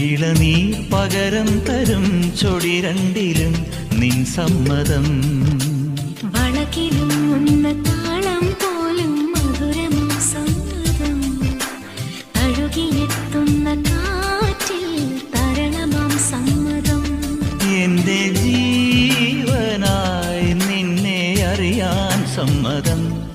ഇളനീർ പകരം തരും ചൊടി രണ്ടിലും നിൻ സമ്മതം. വളക്കിലും ഉന്ന താളം പോലും മധുരമോ സമ്മതം. അഴുകിയെത്തുന്ന കാറ്റിൽ തരണമാം സമ്മതം. എന്റെ ജീവനായി നിന്നെ അറിയാൻ സമ്മതം.